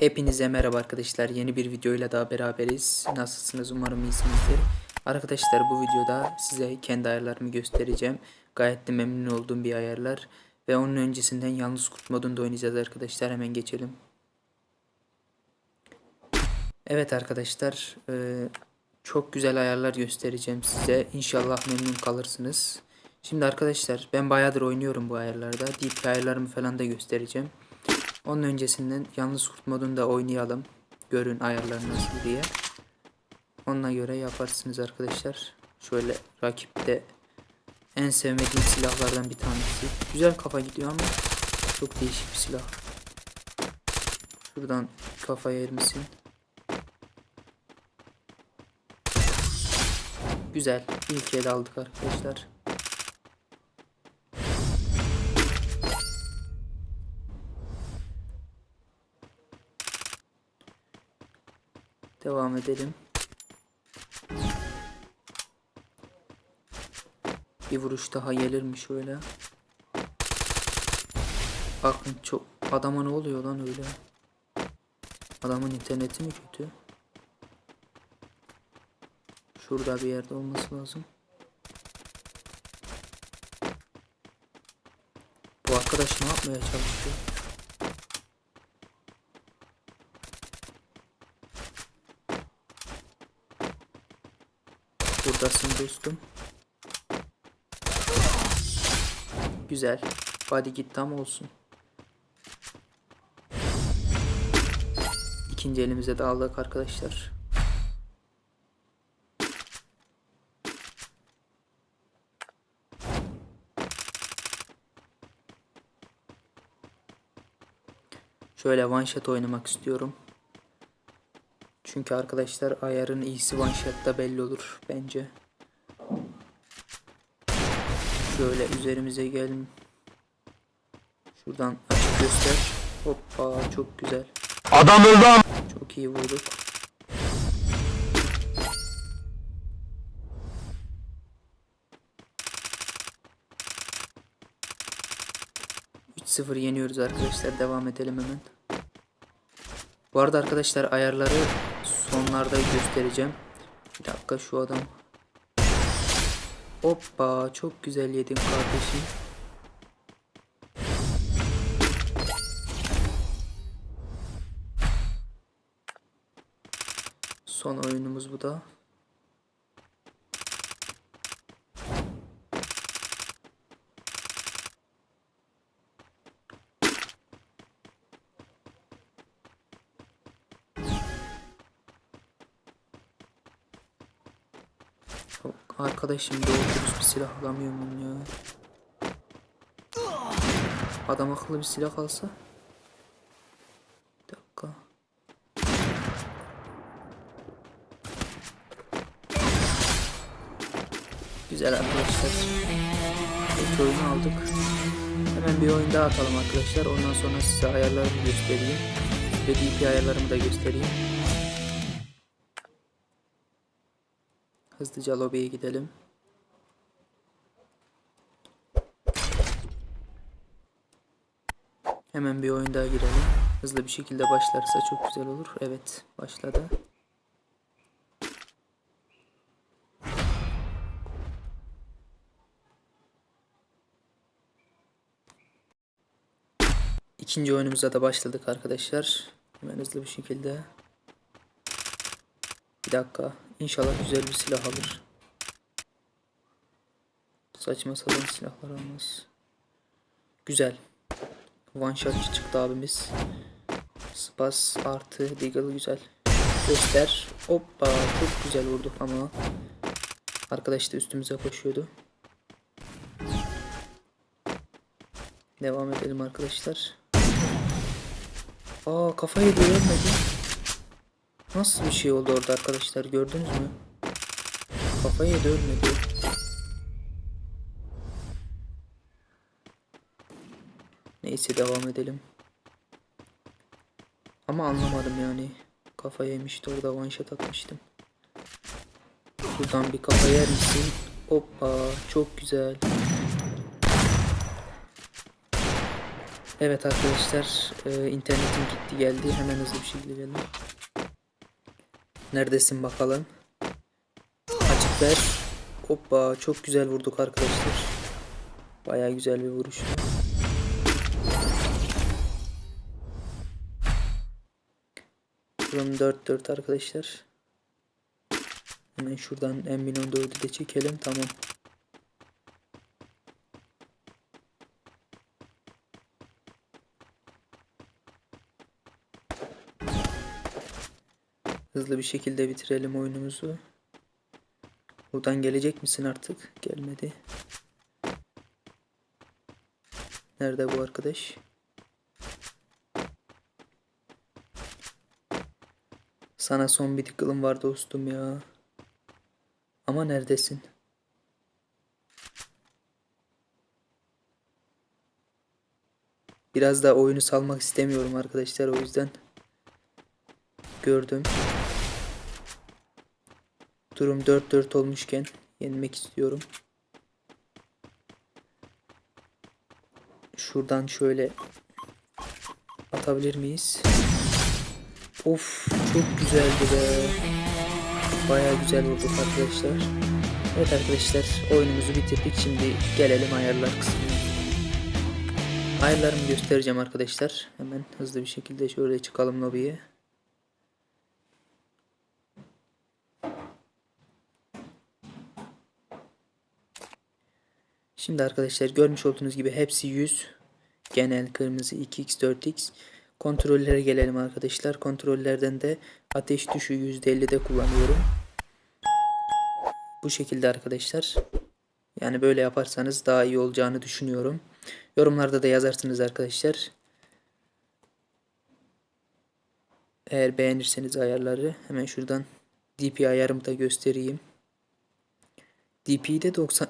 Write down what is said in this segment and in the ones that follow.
Hepinize merhaba arkadaşlar. Yeni bir videoyla daha beraberiz. Nasılsınız? Umarım iyisinizdir. Arkadaşlar bu videoda size kendi ayarlarımı göstereceğim. Gayet de memnun olduğum bir ayarlar. Ve onun öncesinden yalnız kurt modunda oynayacağız arkadaşlar. Hemen geçelim. Evet arkadaşlar. e, çok güzel ayarlar göstereceğim size. İnşallah memnun kalırsınız. Şimdi arkadaşlar ben bayağıdır oynuyorum bu ayarlarda. Deep ayarlarımı falan da göstereceğim. Onun öncesinden yalnız kurt modunda oynayalım. Görün ayarlar nasıl diye. Ona göre yaparsınız arkadaşlar. Şöyle rakipte en sevmediğim silahlardan bir tanesi. Güzel kafa gidiyor ama çok değişik bir silah. Şuradan kafaya yer misin? Güzel. İlk el aldık arkadaşlar. Devam edelim. Bir vuruş daha gelir mi şöyle? Bakın çok adama ne oluyor lan öyle? Adamın interneti mi kötü? Şurada bir yerde olması lazım. Bu arkadaş ne yapmaya çalışıyor? Buradasın dostum. Güzel. Body git tam olsun. İkinci elimize de aldık arkadaşlar. Şöyle one shot oynamak istiyorum. Çünkü arkadaşlar ayarın iyisi one shot'ta belli olur bence. Şöyle üzerimize gelin. Şuradan açık göster. Hoppa çok güzel. Adam öldü Çok iyi vurduk. Üç 0 yeniyoruz arkadaşlar. Devam edelim hemen. Bu arada arkadaşlar ayarları sonlarda göstereceğim. Bir dakika şu adam. Hoppa çok güzel yedin kardeşim. Son oyunumuz bu da. Arkadaşım doğru bir silah alamıyorum ya. Adam akıllı bir silah alsa. Bir dakika. Güzel arkadaşlar. İlk oyunu aldık. Hemen bir oyun daha atalım arkadaşlar. Ondan sonra size ayarlarımı göstereyim. Ve DP ayarlarımı da göstereyim. Hızlıca lobiye gidelim. Hemen bir oyun daha girelim. Hızlı bir şekilde başlarsa çok güzel olur. Evet, başladı. İkinci oyunumuza da başladık arkadaşlar. Hemen hızlı bir şekilde. Bir dakika. İnşallah güzel bir silah alır. Saçma sapan silahlar almaz. Güzel. One shot çıktı abimiz. Spas artı Deagle güzel. Göster. Hoppa çok güzel vurduk ama. Arkadaş da üstümüze koşuyordu. Devam edelim arkadaşlar. Aa kafayı görmedi. Nasıl bir şey oldu orada arkadaşlar gördünüz mü? Kafayı yedi ölmedi. Neyse devam edelim. Ama anlamadım yani. Kafa yemişti orada one shot atmıştım. Buradan bir kafa yer misin? Hoppa çok güzel. Evet arkadaşlar e, internetim gitti geldi hemen hızlı bir şekilde geldim. Neredesin bakalım. Açık ver. Hoppa çok güzel vurduk arkadaşlar. Baya güzel bir vuruş. Durum 4-4 arkadaşlar. Hemen şuradan M1014'ü de çekelim tamam. Hızlı bir şekilde bitirelim oyunumuzu. Buradan gelecek misin artık? Gelmedi. Nerede bu arkadaş? Sana son bir tıkılım var dostum ya. Ama neredesin? Biraz da oyunu salmak istemiyorum arkadaşlar o yüzden. Gördüm. Durum 4-4 olmuşken yenmek istiyorum. Şuradan şöyle atabilir miyiz? Of çok güzeldi be. Baya güzel vurduk arkadaşlar. Evet arkadaşlar oyunumuzu bitirdik. Şimdi gelelim ayarlar kısmına. Ayarlarımı göstereceğim arkadaşlar. Hemen hızlı bir şekilde şöyle çıkalım lobiye. Şimdi arkadaşlar görmüş olduğunuz gibi hepsi 100. Genel kırmızı 2x 4x. Kontrollere gelelim arkadaşlar. Kontrollerden de ateş tuşu %50'de kullanıyorum. Bu şekilde arkadaşlar. Yani böyle yaparsanız daha iyi olacağını düşünüyorum. Yorumlarda da yazarsınız arkadaşlar. Eğer beğenirseniz ayarları hemen şuradan DP ayarımı da göstereyim. DP'yi de 90,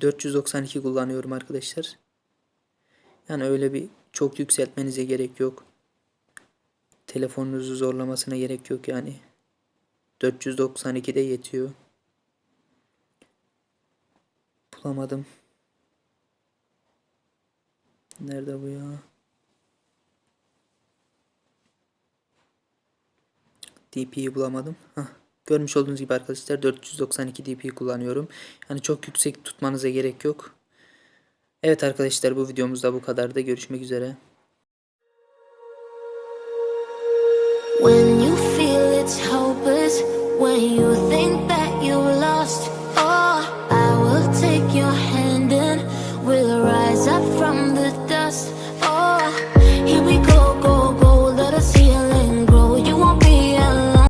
492 kullanıyorum arkadaşlar. Yani öyle bir çok yükseltmenize gerek yok. Telefonunuzu zorlamasına gerek yok yani. 492 de yetiyor. Bulamadım. Nerede bu ya? DP'yi bulamadım. Hah. Görmüş olduğunuz gibi arkadaşlar 492 DP kullanıyorum. Yani çok yüksek tutmanıza gerek yok. Evet arkadaşlar bu videomuzda bu kadar da görüşmek üzere. When you feel it's hopeless, when you think that you lost.